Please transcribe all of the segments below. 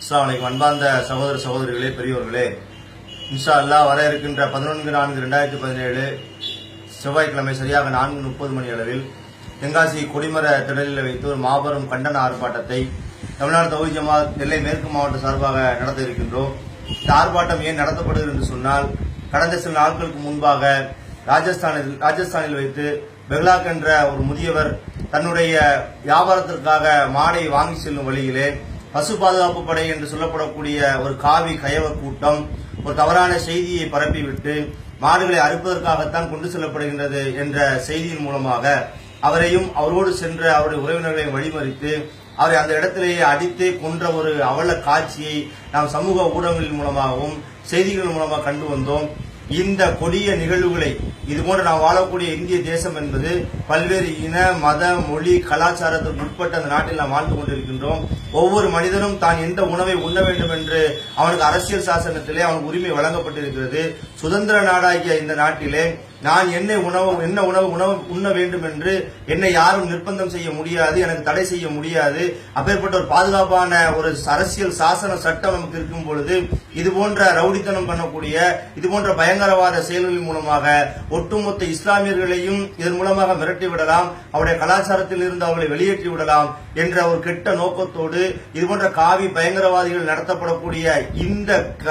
அஸ்ஸலாமு அன்பார்ந்த சகோதர சகோதரிகளே பெரியோர்களே இன்ஷா அல்லாஹ் வர இருக்கின்ற பதினொன்று நான்கு ரெண்டாயிரத்தி பதினேழு செவ்வாய்க்கிழமை சரியாக நான்கு முப்பது மணி அளவில் தென்காசி கொடிமர திடலில் வைத்து ஒரு மாபெரும் கண்டன ஆர்ப்பாட்டத்தை தமிழ்நாடு தௌஹி ஜமாத் நெல்லை மேற்கு மாவட்ட சார்பாக நடத்த இருக்கின்றோம். இந்த ஆர்ப்பாட்டம் ஏன் நடத்தப்படுகிறது என்று சொன்னால் கடந்த சில நாட்களுக்கு முன்பாக ராஜஸ்தானில் ராஜஸ்தானில் வைத்து பெஹ்லாக் என்ற ஒரு முதியவர் தன்னுடைய வியாபாரத்திற்காக மாடை வாங்கி செல்லும் வழியிலே பசு பாதுகாப்பு படை என்று சொல்லப்படக்கூடிய ஒரு காவி கயவ கூட்டம் ஒரு தவறான செய்தியை பரப்பிவிட்டு மாடுகளை அறுப்பதற்காகத்தான் கொண்டு செல்லப்படுகின்றது என்ற செய்தியின் மூலமாக அவரையும் அவரோடு சென்ற அவருடைய உறவினர்களையும் வழிமறித்து அவரை அந்த இடத்திலேயே அடித்து கொன்ற ஒரு அவல காட்சியை நாம் சமூக ஊடகங்களின் மூலமாகவும் செய்திகள் மூலமாக கண்டு வந்தோம். இந்த கொடிய நிகழ்வுகளை இதுபோன்ற நாம் வாழக்கூடிய இந்திய தேசம் என்பது பல்வேறு இன மத மொழி கலாச்சாரத்திற்கு உட்பட்ட அந்த நாட்டில் நாம் வாழ்ந்து கொண்டிருக்கின்றோம். ஒவ்வொரு மனிதனும் தான் எந்த உணவை உண்ண வேண்டும் என்று அவனுக்கு அரசியல் சாசனத்திலே அவனுக்கு உரிமை வழங்கப்பட்டிருக்கிறது. சுதந்திர நாடாகிய இந்த நாட்டிலே நான் என்ன உணவு என்ன உணவு உணவு உண்ண வேண்டும் என்று என்னை யாரும் நிர்பந்தம் செய்ய முடியாது எனக்கு தடை செய்ய முடியாது. அப்பேற்பட்ட ஒரு பாதுகாப்பான ஒரு அரசியல் சாசன சட்டம் நமக்கு இருக்கும் பொழுது இது போன்ற ரவுடித்தனம் பண்ணக்கூடிய இது போன்ற பயங்கர பயங்கரவாத செயல்களின் மூலமாக ஒட்டுமொத்த இஸ்லாமியர்களையும் இதன் மூலமாக மிரட்டி விடலாம் அவருடைய கலாச்சாரத்தில் இருந்து அவர்களை வெளியேற்றி விடலாம் என்ற ஒரு கெட்ட நோக்கத்தோடு இதுபோன்ற காவி பயங்கரவாதிகள் நடத்தப்படக்கூடிய இந்த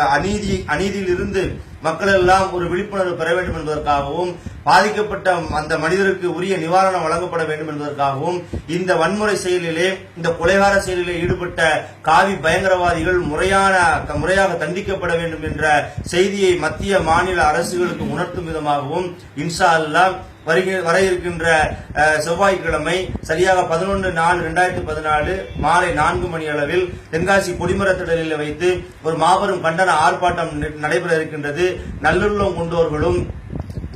அநீதி அநீதியில் இருந்து மக்கள் எல்லாம் ஒரு விழிப்புணர்வு பெற வேண்டும் என்பதற்காகவும் பாதிக்கப்பட்ட அந்த மனிதருக்கு உரிய நிவாரணம் வழங்கப்பட வேண்டும் என்பதற்காகவும் இந்த வன்முறை செயலிலே இந்த கொலைகார செயலிலே ஈடுபட்ட காவி பயங்கரவாதிகள் முறையான முறையாக தண்டிக்கப்பட வேண்டும் என்ற செய்தியை மத்திய மாநில அரசுகளுக்கு உணர்த்தும் விதமாகவும் இன்ஷா அல்லாஹ் வருகிற வர இருக்கின்ற செவ்வாய்க்கிழமை சரியாக பதினொன்று நாலு ரெண்டாயிரத்தி பதினாலு மாலை நான்கு மணி அளவில் தென்காசி கொடிமர திடலில் வைத்து ஒரு மாபெரும் கண்டன ஆர்ப்பாட்டம் நடைபெற இருக்கின்றது. நல்லுள்ளம் கொண்டோர்களும்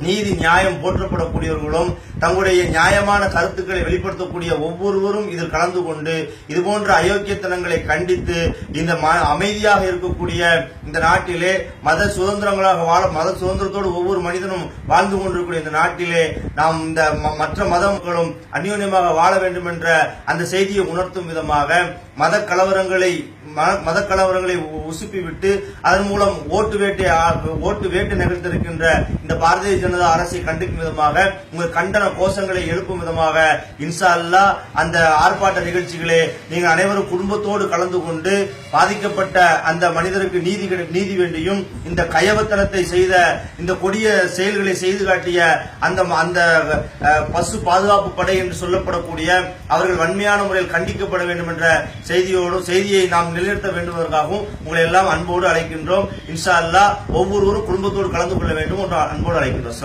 நீதி நியாயம் போற்றப்படக்கூடியவர்களும் தங்களுடைய நியாயமான கருத்துக்களை வெளிப்படுத்தக்கூடிய ஒவ்வொருவரும் இதில் கலந்து கொண்டு இது போன்ற அயோக்கியத்தனங்களை கண்டித்து இந்த ம- அமைதியாக இருக்கக்கூடிய இந்த நாட்டிலே மத சுதந்திரங்களாக வாழ மத சுதந்திரத்தோடு ஒவ்வொரு மனிதனும் வாழ்ந்து கொண்டிருக்கூடிய இந்த நாட்டிலே நாம் இந்த ம- மற்ற மதங்களும் அந்யோன்யமாக வாழ வேண்டும் என்ற அந்த செய்தியை உணர்த்தும் விதமாக மத கலவரங்களை மத கலவரங்களை உசுப்பிவிட்டு உசுப்பி விட்டு அதன் மூலம் ஓட்டு வேட்டை ஓட்டு வேட்டு நிகழ்த்திருக்கின்ற இந்த பாரதிய ஜனதா அரசை கண்டிக்கும் விதமாக உங்கள் கண்டன கோஷங்களை எழுப்பும் விதமாக இன்ஷா அல்லாஹ் அந்த ஆர்ப்பாட்ட நிகழ்ச்சிகளே நீங்கள் அனைவரும் குடும்பத்தோடு கலந்து கொண்டு பாதிக்கப்பட்ட அந்த மனிதருக்கு நீதி நீதி வேண்டியும் இந்த கயவத்தனத்தை செய்த இந்த கொடிய செயல்களை செய்து காட்டிய அந்த அந்த பசு பாதுகாப்பு படை என்று சொல்லப்படக்கூடிய அவர்கள் வன்மையான முறையில் கண்டிக்கப்பட வேண்டும் என்ற செய்தியோடும் செய்தியை நாம் நிலைநிறுத்த வேண்டும் என்பதற்காகவும் உங்களை எல்லாம் அன்போடு அழைக்கின்றோம். இன்ஷா அல்லாஹ் ஒவ்வொருவரும் குடும்பத்தோடு கலந்து கொள்ள வேண்டும் என்று அன்போடு அழைக்கின்றோம்.